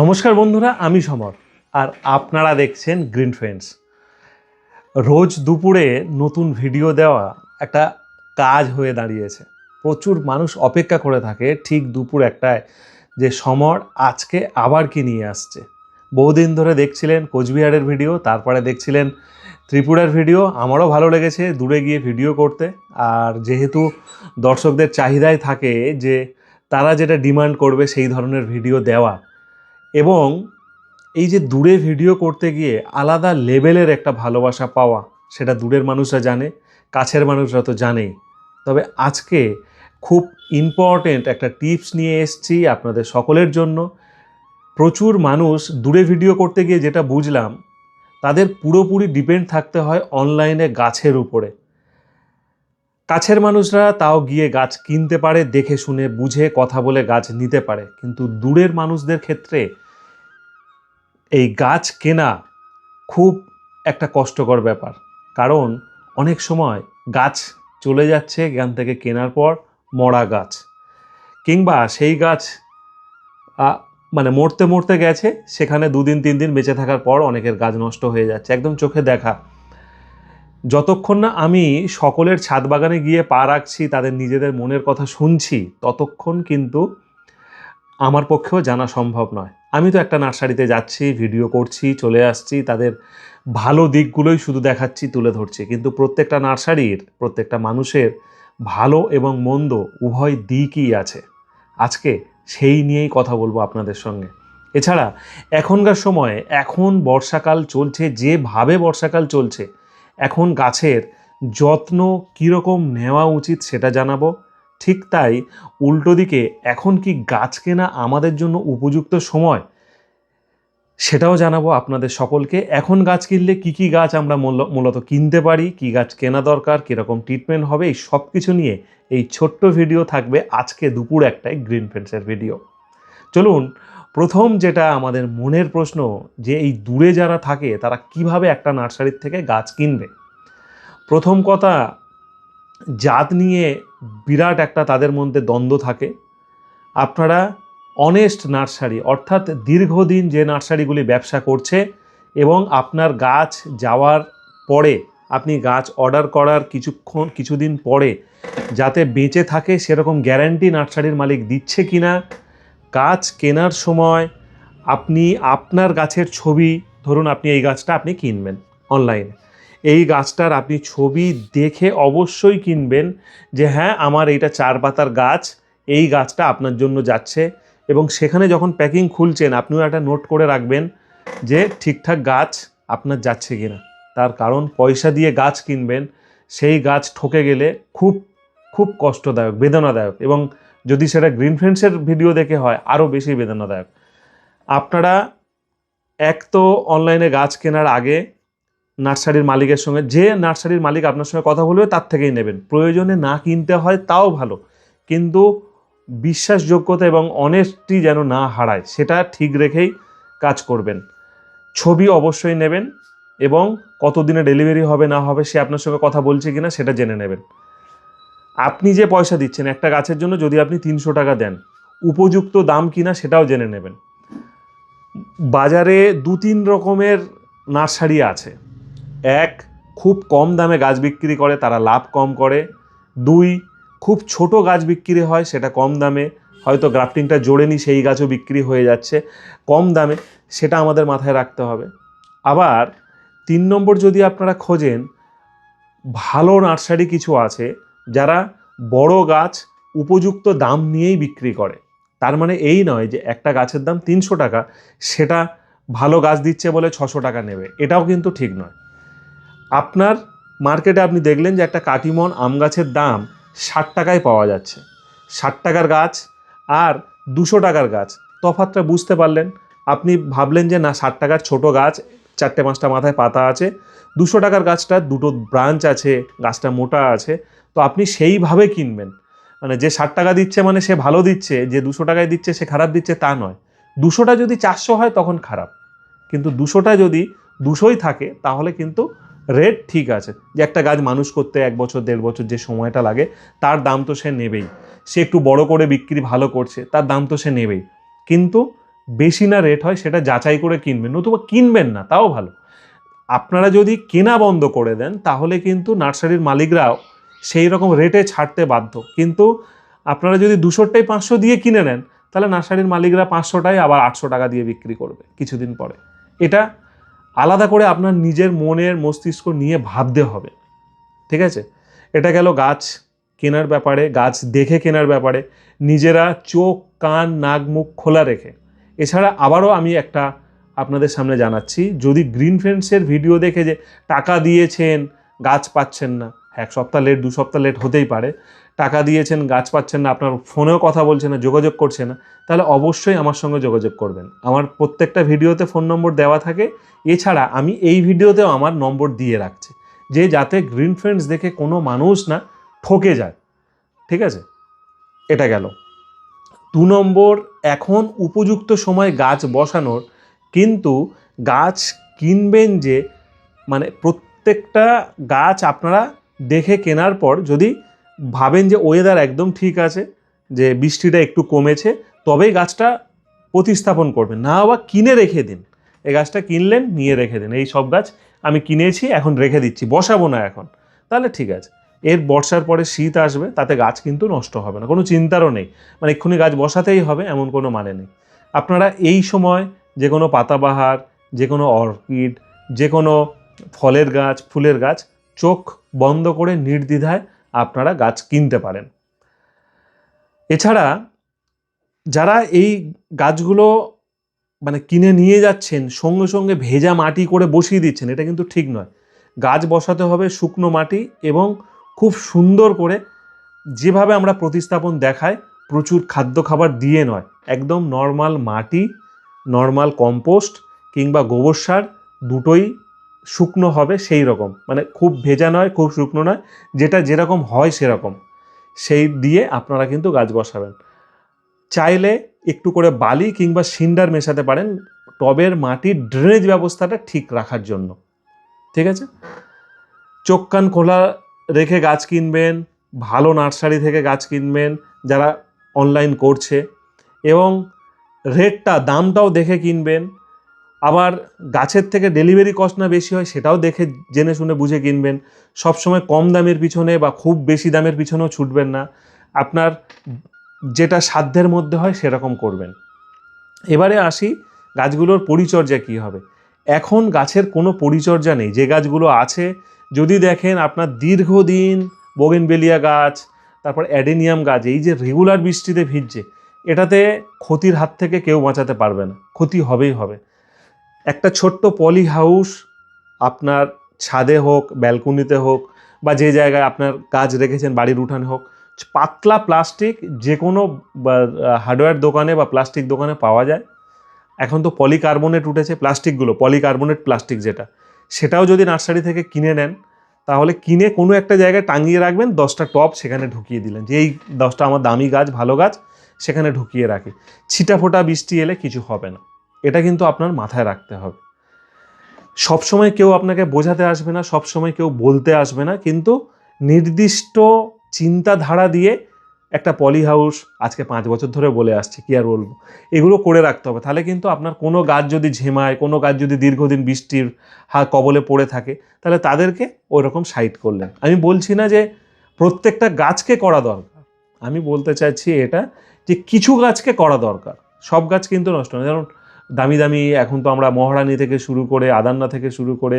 নমস্কার বন্ধুরা, আমি সমর, আর আপনারা দেখছেন গ্রিন ফ্রেন্ডস রোজ দুপুরে নতুন ভিডিও দেওয়া একটা কাজ হয়ে দাঁড়িয়েছে। প্রচুর মানুষ অপেক্ষা করে থাকে ঠিক দুপুর একটায় যে সমর আজকে আবার কি নিয়ে আসছে। বহুদিন ধরে দেখছিলেন কোচবিহারের ভিডিও, তারপরে দেখছিলেন ত্রিপুরার ভিডিও। আমারও ভালো লেগেছে দূরে গিয়ে ভিডিও করতে। আর যেহেতু দর্শকদের চাহিদাই থাকে যে তারা যেটা ডিমান্ড করবে সেই ধরনের ভিডিও দেওয়া এবং এই যে দূরে ভিডিও করতে গিয়ে আলাদা লেভেলের একটা ভালোবাসা পাওয়া, সেটা দূরের মানুষরা জানে, কাছের মানুষরা তো জানেই। তবে আজকে খুব ইম্পর্টেন্ট একটা টিপস নিয়ে এসেছি আপনাদের সকলের জন্য। প্রচুর মানুষ দূরে ভিডিও করতে গিয়ে যেটা বুঝলাম, তাদের পুরোপুরি ডিপেন্ড থাকতে হয় অনলাইনে গাছের উপরে। কাছের মানুষরা তাও গিয়ে গাছ কিনতে পারে, দেখে শুনে, বুঝে, কথা বলে গাছ নিতে পারে। কিন্তু দূরের মানুষদের ক্ষেত্রে এই গাছ কেনা খুব একটা কষ্টকর ব্যাপার। কারণ অনেক সময় গাছ চলে যাচ্ছে এখান থেকে কেনার পর মরা গাছ। কিংবা সেই গাছ মানে মরতে মরতে গেছে, সেখানে দুদিন তিন দিন বেঁচে থাকার পর অনেকের গাছ নষ্ট হয়ে যাচ্ছে, একদম চোখে দেখা। যতক্ষণ না আমি সকলের ছাদ বাগানে গিয়ে পা রাখছি, তাদের নিজেদের মনের কথা শুনছি, ততক্ষণ কিন্তু আমার পক্ষেও জানা সম্ভব নয়। আমি তো একটা নার্সারিতে যাচ্ছি, ভিডিও করছি, চলে আসছি, তাদের ভালো দিকগুলোই শুধু দেখাচ্ছি, তুলে ধরছি। কিন্তু প্রত্যেকটা নার্সারির, প্রত্যেকটা মানুষের ভালো এবং মন্দ উভয় দিকই আছে। আজকে সেই নিয়েই কথা বলব আপনাদের সঙ্গে। এছাড়া, এখনকার সময়ে এখন বর্ষাকাল চলছে, যেভাবে বর্ষাকাল চলছে, এখন গাছের যত্ন কীরকম নেওয়া উচিত সেটা জানাব। ঠিক তাই উল্টো দিকে, এখন কি গাছ কেনা আমাদের জন্য উপযুক্ত সময়? সেটাও জানাব আপনাদের সকলকে। এখন গাছ কিনলে কি কি গাছ আমরা মূল- মূলত কিনতে পারি, কি গাছ কেনা দরকার, কীরকম ট্রিটমেন্ট হবে, এই সব কিছু নিয়ে এই ছোট্ট ভিডিও থাকবে আজকে দুপুর একটাই গ্রিন ফেন্সের ভিডিও চলুন, প্রথম যেটা আমাদের মনের প্রশ্ন, যে এই দূরে যারা থাকে, তারা কীভাবে একটা নার্সারির থেকে গাছ কিনবে? প্রথম কথা জাত নিয়ে বিরাট একটা তাদের মধ্যে দ্বন্দ্ব থাকে। আপনারা অনেস্ট নার্সারি, অর্থাৎ দীর্ঘদিন যে নার্সারিগুলি ব্যবসা করছে এবং আপনার গাছ যাওয়ার পরে আপনি গাছ অর্ডার করার কিছুক্ষণ, কিছুদিন পরে যাতে বেঁচে থাকে সেরকম গ্যারান্টি নার্সারির মালিক দিচ্ছে কি না গাছ কেনার সময় আপনি আপনার গাছের ছবি, ধরুন আপনি এই গাছটা আপনি কিনবেন অনলাইনে এই গাছটার আপনি ছবি দেখে অবশ্যই কিনবেন যে হ্যাঁ আমার এইটা চার পাতার গাছ, এই গাছটা আপনার জন্য যাচ্ছে। এবং সেখানে যখন প্যাকিং খুলছেন, আপনিও একটা নোট করে রাখবেন যে ঠিকঠাক গাছ আপনার যাচ্ছে কিনা। তার কারণ পয়সা দিয়ে গাছ কিনবেন, সেই গাছ ঠকে গেলে খুব খুব কষ্টদায়ক, বেদনাদায়ক। এবং যদি সেটা গ্রিন ফ্রেন্ডসের ভিডিও দেখে হয়, আরও বেশি বেদনাদায়ক। আপনারা এক তো অনলাইনে গাছ কেনার আগে নার্সারির মালিকের সঙ্গে, যে নার্সারির মালিক আপনার সঙ্গে কথা বলবে তার থেকেই নেবেন। প্রয়োজনে না কিনতে হয় তাও ভালো, কিন্তু বিশ্বাসযোগ্যতা এবং অনেস্টি যেন না হারায়, সেটা ঠিক রেখেই কাজ করবেন। ছবি অবশ্যই নেবেন এবং কতদিনে ডেলিভারি হবে না হবে সে আপনার সঙ্গে কথা বলছে কি না সেটা জেনে নেবেন। আপনি যে পয়সা দিচ্ছেন, একটা গাছের জন্য যদি আপনি তিনশো টাকা দেন, উপযুক্ত দাম কিনা সেটাও জেনে নেবেন। বাজারে দু তিন রকমের নার্সারি আছে এক, খুব কম দামে গাছ বিক্রি করে, তারা লাভ কম করে। দুই, খুব ছোট গাছ বিক্রি হয়, সেটা কম দামে। হয়তো গ্রাফটিংটা জোরে জোড়েনি, সেই গাছও বিক্রি হয়ে যাচ্ছে। কম দামে, সেটা আমাদের মাথায় রাখতে হবে। আবার, তিন নম্বর যদি আপনারা খোঁজেন, ভালো নার্সারি কিছু আছে, যারা বড় গাছ উপযুক্ত দাম নিয়েই বিক্রি করে। তার মানে এই নয় যে একটা গাছের দাম তিনশো টাকা, সেটা ভালো গাছ দিচ্ছে বলে ছশো টাকা নেবে। এটাও কিন্তু ঠিক নয়। আপনার মার্কেটে আপনি দেখলেন যে একটা কাটিমন আম গাছের দাম ষাট টাকায় পাওয়া যাচ্ছে। ষাট টাকার গাছ আর দুশো টাকার গাছ। তফাৎটা বুঝতে পারলেন? আপনি ভাবলেন যে না, ষাট টাকার ছোট গাছ, চারটে পাঁচটা মাথায় পাতা আছে, দুশো টাকার গাছটা দুটো ব্রাঞ্চ আছে, গাছটা মোটা আছে, তো আপনি সেইভাবে কিনবেন। মানে যে ষাট টাকা দিচ্ছে মানে সে ভালো দিচ্ছে, যে দুশো টাকায় দিচ্ছে সে খারাপ দিচ্ছে তা নয়। দুশোটা যদি চারশো হয় তখন খারাপ। কিন্তু দুশোটা যদি দুশোই থাকে, তাহলে কিন্তু রেট ঠিক আছে। যে একটা গাছ মানুষ করতে এক বছর, দেড় বছর যে সময়টা লাগে, তার দাম তো সে নেবেই। সে একটু বড় করে বিক্রি ভালো করছে, তার দাম তো সে নেবেই। কিন্তু বেশি না রেট হয়, সেটা যাচাই করে কিনবেন, নতুবা কিনবেন না, তাও ভালো। আপনারা যদি কেনা বন্ধ করে দেন, তাহলে কিন্তু নার্সারির মালিকরাও সেই রকম রেটে ছাড়তে বাধ্য। কিন্তু আপনারা যদি দুশোটাই পাঁচশো দিয়ে কিনে নেন, তাহলে নার্সারির মালিকরা পাঁচশোটাই আবার আটশো টাকা দিয়ে বিক্রি করবে কিছুদিন পরে। এটা আলাদা করে আপনার নিজের মনের মস্তিষ্ক নিয়ে ভাবতে হবে। ঠিক আছে? এটা গেল গাছ কেনার ব্যাপারে, গাছ দেখে কেনার ব্যাপারে। নিজেরা চোখ, কান, নাক, মুখ খোলা রেখে। এছাড়া আবারও আমি একটা আপনাদের সামনে জানাচ্ছি, যদি গ্রিন ফ্রেন্ডসের ভিডিও দেখে যে টাকা দিয়েছেন, গাছ পাচ্ছেন না এক সপ্তাহ লেট দু সপ্তাহ লেট হতেই পারে। টাকা দিয়েছেন, গাছ পাচ্ছেন না, আপনার ফোনেও কথা বলছে না, যোগাযোগ করছে না, তাহলে অবশ্যই আমার সঙ্গে যোগাযোগ করবেন। আমার প্রত্যেকটা ভিডিওতে ফোন নম্বর দেওয়া থাকে, এছাড়া আমি এই ভিডিওতেও আমার নম্বর দিয়ে রাখছি, যে যাতে গ্রিন ফ্রেন্ডস দেখে কোনো মানুষ না ঠকে যায়। ঠিক আছে? এটা গেল। দু নম্বর, এখন উপযুক্ত সময় গাছ বসানোর, কিন্তু গাছ কিনবেন যে মানে প্রত্যেকটা গাছ আপনারা দেখে কেনার পর যদি ভাবেন যে ওয়েদার একদম ঠিক আছে, যে বৃষ্টিটা একটু কমেছে, তবেই গাছটা প্রতিস্থাপন করবেন। না বা কিনে রেখে দিন। এই গাছটা কিনলেন, নিয়ে রেখে দিন। এই সব গাছ আমি কিনেছি, এখন রেখে দিচ্ছি। বসাবো না এখন। তাহলে ঠিক আছে। এর বর্ষার পরে শীত আসবে, তাতে গাছ কিন্তু নষ্ট হবে না। কোনো চিন্তারও নেই। মানে এক্ষুনি গাছ বসাতেই হবে, এমন কোনো মানে নেই। আপনারা এই সময় যে কোনো পাতাবাহার, যে কোনো অর্কিড, যে কোনো ফলের গাছ, ফুলের গাছ চোখ বন্ধ করে নির্দ্বিধায় আপনারা গাছ কিনতে পারেন। এছাড়া যারা এই গাছগুলো মানে কিনে নিয়ে যাচ্ছেন, সঙ্গে সঙ্গে ভেজা মাটি করে বসিয়ে দিচ্ছেন, এটা কিন্তু ঠিক নয়। গাছ বসাতে হবে শুকনো মাটি এবং খুব সুন্দর করে যেভাবে আমরা প্রতিস্থাপন দেখাই, প্রচুর খাদ্য খাবার দিয়ে নয়। একদম নর্মাল মাটি নর্মাল কম্পোস্ট কিংবা গোবর সার দুটোই শুকনো হবে সেই রকম। মানে খুব ভেজা নয়, খুব শুকনো নয়, যেটা যেরকম হয় সেরকম। সেই দিয়ে আপনারা কিন্তু গাছ বসাবেন। চাইলে একটু করে বালি কিংবা সিন্ডার মেশাতে পারেন টবের মাটির ড্রেনেজ ব্যবস্থাটা ঠিক রাখার জন্য। ঠিক আছে? চোখ কান খোলা রেখে গাছ কিনবেন, ভালো নার্সারি থেকে গাছ কিনবেন যারা অনলাইন করছে এবং রেটটা দামটাও দেখে কিনবেন। আবার গাছের থেকে ডেলিভারি কস্ট না বেশি হয়, সেটাও দেখে জেনে শুনে বুঝে কিনবেন। সবসময় কম দামের পিছনে বা খুব বেশি দামের পিছনেও ছুটবেন না। আপনার যেটা সাধ্যের মধ্যে হয়, সেরকম করবেন। এবারে আসি গাছগুলোর পরিচর্যা কী হবে। এখন গাছের কোনো পরিচর্যা নেই। যে গাছগুলো আছে, যদি দেখেন আপনার দীর্ঘদিন বোগেনবেলিয়া গাছ, তারপর অ্যাডেনিয়াম গাছ, এই যে রেগুলার বৃষ্টিতে ভিজছে, এটাতে ক্ষতির হাত থেকে কেউ বাঁচাতে পারবে না। ক্ষতি হবেই হবে। একটা ছোট্ট পলি হাউস আপনার ছাদে হোক ব্যালকনিতে হোক, বা যে জায়গায় আপনার গাছ রেখেছেন, বাড়ির উঠানে হোক, পাতলা প্লাস্টিক যে কোনো হার্ডওয়্যার দোকানে বা প্লাস্টিক দোকানে পাওয়া যায়। এখন তো পলিকার্বনেট উঠেছে প্লাস্টিকগুলো পলিকার্বনেট প্লাস্টিক যেটা। সেটাও যদি নার্সারি থেকে কিনে নেন, তাহলে কিনে কোনো একটা জায়গায় টাঙিয়ে রাখবেন, দশটা টপ সেখানে ঢুকিয়ে দিলেন। যে এই দশটা আমার দামি গাছ, ভালো গাছ, সেখানে ঢুকিয়ে রাখি। ছিটা ফোটা বৃষ্টি এলে কিছু হবে না। এটা কিন্তু আপনার মাথায় রাখতে হবে। সবসময় কেউ আপনাকে বোঝাতে আসবে না, সবসময় কেউ বলতে আসবে না, কিন্তু নির্দিষ্ট চিন্তাধারা দিয়ে একটা পলি হাউস আজকে পাঁচ বছর ধরে বলে আসছে, কি আর বলব? এগুলো করে রাখতে হবে। তাহলে কিন্তু আপনার কোনো গাছ যদি ঝেমায়, কোনো গাছ যদি দীর্ঘদিন বৃষ্টির হা কবলে পড়ে থাকে, তাহলে তাদেরকে ওই রকম সাইড করলেন। আমি বলছি না যে প্রত্যেকটা গাছকে করা দরকার। আমি বলতে চাইছি এটা যে কিছু গাছকে করা দরকার। সব গাছ কিন্তু নষ্ট নয়। যেমন দামি দামি এখন তো আমরা মহারানী থেকে শুরু করে আদান্না থেকে শুরু করে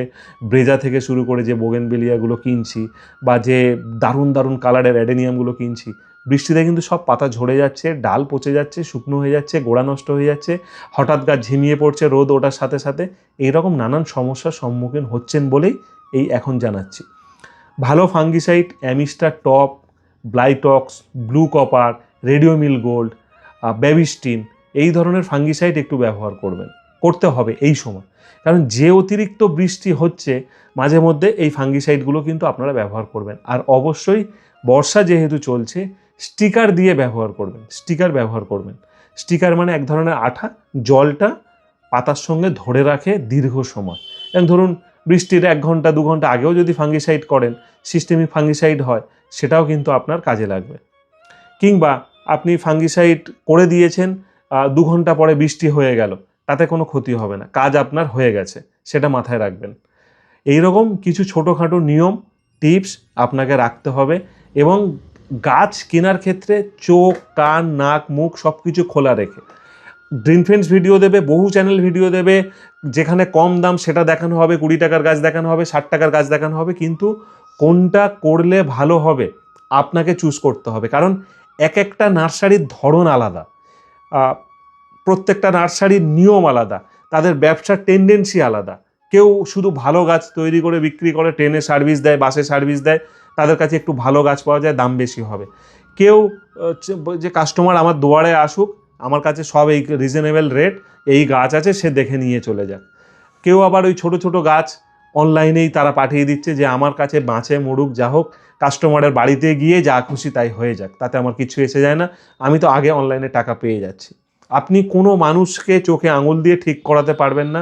ব্রেজা থেকে শুরু করে যে বোগেনবেলিয়াগুলো কিনছি বা যে দারুণ দারুণ কালারের অ্যাডেনিয়ামগুলো কিনছি, বৃষ্টিতে কিন্তু সব পাতা ঝরে যাচ্ছে, ডাল পচে যাচ্ছে, শুকনো হয়ে যাচ্ছে, গোড়া নষ্ট হয়ে যাচ্ছে, হঠাৎ গাছ ঝিমিয়ে পড়ছে রোদ ওঠার সাথে সাথে। এইরকম নানান সমস্যার সম্মুখীন হচ্ছেন বলেই এই এখন জানাচ্ছি। ভালো fungicide, Amistar top, Blitox, blue copper, Ridomil gold Bavistin এই ধরনের ফাঙ্গিসাইড একটু ব্যবহার করবেন। করতে হবে এই সময়। কারণ যে অতিরিক্ত বৃষ্টি হচ্ছে, মাঝে মধ্যে এই ফাঙ্গিসাইডগুলো কিন্তু আপনারা ব্যবহার করবেন। আর অবশ্যই বর্ষা যেহেতু চলছে স্টিকার দিয়ে ব্যবহার করবেন। স্টিকার ব্যবহার করবেন। স্টিকার মানে এক ধরনের আঠা, জলটা পাতার সঙ্গে ধরে রাখে দীর্ঘ সময়। এবং ধরুন, বৃষ্টির এক ঘণ্টা, দু ঘণ্টা আগেও যদি ফাঙ্গিসাইড করেন সিস্টেমিক ফাঙ্গিসাইড হয়, সেটাও কিন্তু আপনার কাজে লাগবে। কিংবা আপনি ফাঙ্গিসাইড করে দিয়েছেন দু ঘণ্টা পরে বৃষ্টি হয়ে গেল, তাতে কোনো ক্ষতি হবে না, কাজ আপনার হয়ে গেছে, সেটা মাথায় রাখবেন। এই রকম কিছু ছোটোখাটো নিয়ম, টিপস আপনাকে রাখতে হবে এবং গাছ কেনার ক্ষেত্রে চোখ, কান, নাক, মুখ সব কিছু খোলা রেখে। ফ্রেন্ডস ভিডিও দেবে, বহু চ্যানেল ভিডিও দেবে, যেখানে কম দাম সেটা দেখানো হবে, কুড়ি টাকার গাছ দেখানো হবে, ষাট টাকার গাছ দেখানো হবে, কিন্তু কোনটা করলে ভালো হবে, আপনাকে চুজ করতে হবে। কারণ এক একটা নার্সারির ধরন আলাদা। প্রত্যেকটা নার্সারির নিয়ম আলাদা, তাদের ব্যবসার টেন্ডেন্সি আলাদা। কেউ শুধু ভালো গাছ তৈরি করে বিক্রি করে ট্রেনে সার্ভিস দেয় বাসে সার্ভিস দেয়, তাদের কাছে একটু ভালো গাছ পাওয়া যায়, দাম বেশি হবে। কেউ যে কাস্টমার আমার দুয়ারে আসুক, আমার কাছে সব এই রিজনেবল রেট এই গাছ আছে, সে দেখে নিয়ে চলে যাক। কেউ আবার ওই ছোট ছোট গাছ অনলাইনেই তারা পাঠিয়ে দিচ্ছে যে, আমার কাছে বাঁচে, মরুক, যা হোক। কাস্টমারের বাড়িতে গিয়ে যা খুশি তাই হয়ে যাক, তাতে আমার কিছু এসে যায় না। আমি তো আগে অনলাইনে টাকা পেয়ে যাচ্ছি। আপনি কোনো মানুষকে চোখে আঙুল দিয়ে ঠিক করাতে পারবেন না।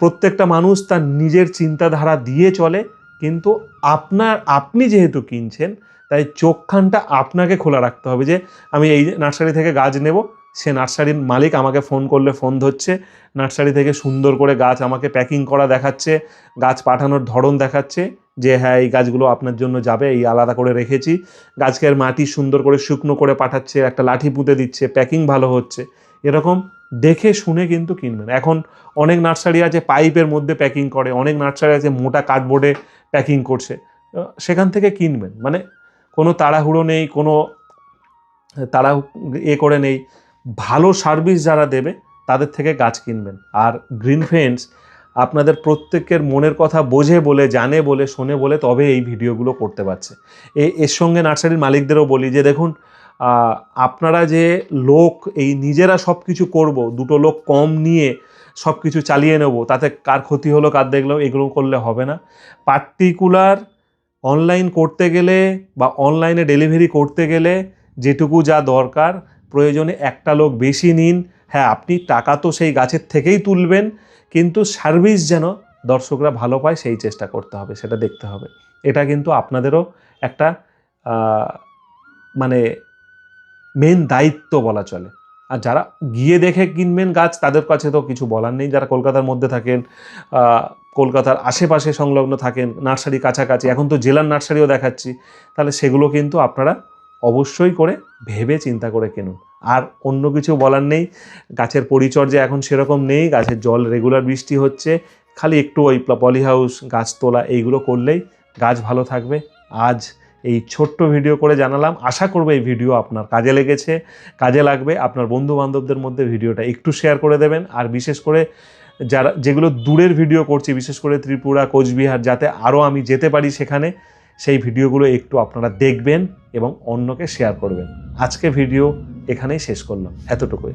প্রত্যেকটা মানুষ তার নিজের চিন্তাধারা দিয়ে চলে, কিন্তু আপনার, আপনি যেহেতু কিনছেন, তাই চোখখানটা আপনাকে খোলা রাখতে হবে যে, আমি এই নার্সারি থেকে গাছ নেব, সে নার্সারির মালিক আমাকে ফোন করলে ফোন ধরছে নার্সারি থেকে সুন্দর করে গাছ আমাকে প্যাকিং করা দেখাচ্ছে, গাছ পাঠানোর ধরন দেখাচ্ছে যে হ্যাঁ এই গাছগুলো আপনার জন্য যাবে, এই আলাদা করে রেখেছি। গাছকে মাটি সুন্দর করে শুকনো করে পাঠাচ্ছে, একটা লাঠি পুঁতে দিচ্ছে, প্যাকিং ভালো হচ্ছে। এরকম দেখে শুনে কিন্তু কিনবেন। এখন অনেক নার্সারি আছে, পাইপের মধ্যে প্যাকিং করে, অনেক নার্সারি আছে, মোটা কার্ডবোর্ডে প্যাকিং করছে। সেখান থেকে কিনবেন। মানে কোনো তাড়াহুড়ো নেই, কোনো তারা এ করে নেই। ভালো সার্ভিস যারা দেবে, তাদের থেকে গাছ কিনবেন। আর গ্রিন ফ্রেন্ডস আপনাদের প্রত্যেকের মনের কথা বোঝে বলে, জানে বলে, শোনে বলে তবে এই ভিডিওগুলো করতে পারছে। এ- এর সঙ্গে নার্সারির মালিকদেরও বলি যে, দেখুন আপনারা যে লোক, এই নিজেরা সব কিছু করব, দুটো লোক কম নিয়ে সব কিছু চালিয়ে নেব, তাতে কার ক্ষতি হলো, কার দেখলাম, এগুলো করলে হবে না। পার্টিকুলার অনলাইন করতে গেলে বা অনলাইনে ডেলিভারি করতে গেলে যেটুকু যা দরকার, প্রয়োজনে একটা লোক বেশি নিন। হ্যাঁ আপনি টাকা তো সেই গাছের থেকেই তুলবেন কিন্তু সার্ভিস যেন দর্শকরা ভালো পায়, সেই চেষ্টা করতে হবে, সেটা দেখতে হবে। এটা কিন্তু আপনাদেরও একটা মানে মেন দায়িত্ব বলা চলে। আর যারা গিয়ে দেখে কিনবেন গাছ, তাদের কাছে তো কিছু বলার নেই। যারা কলকাতার মধ্যে থাকেন কলকাতার আশেপাশে সংলগ্ন থাকেন, নার্সারি কাছাকাছি, এখন তো জেলার নার্সারিও দেখাচ্ছি, তাহলে সেগুলো কিন্তু আপনারা অবশ্যই করে ভেবে চিন্তা করে কিনুন। আর অন্য কিছু বলার নেই। গাছের পরিচর্যা এখন সেরকম নেই। গাছের জল রেগুলার বৃষ্টি হচ্ছে। খালি একটু ওই পলি হাউস গাছ তোলা এইগুলো করলেই গাছ ভালো থাকবে। আজ এই ছোট্ট ভিডিও করে জানালাম। আশা করব এই ভিডিও আপনার কাজে লেগেছে, কাজে লাগবে। আপনার বন্ধু বান্ধবদের মধ্যে ভিডিওটা একটু শেয়ার করে দেবেন। আর বিশেষ করে যারা যেগুলো দূরের ভিডিও করছি, বিশেষ করে ত্রিপুরা, কোচবিহার, যাতে আরও আমি যেতে পারি সেখানে সেই ভিডিওগুলো একটু আপনারা দেখবেন এবং অন্যকে শেয়ার করবেন। আজকে ভিডিও এখানেই শেষ করলাম। এতটুকুই।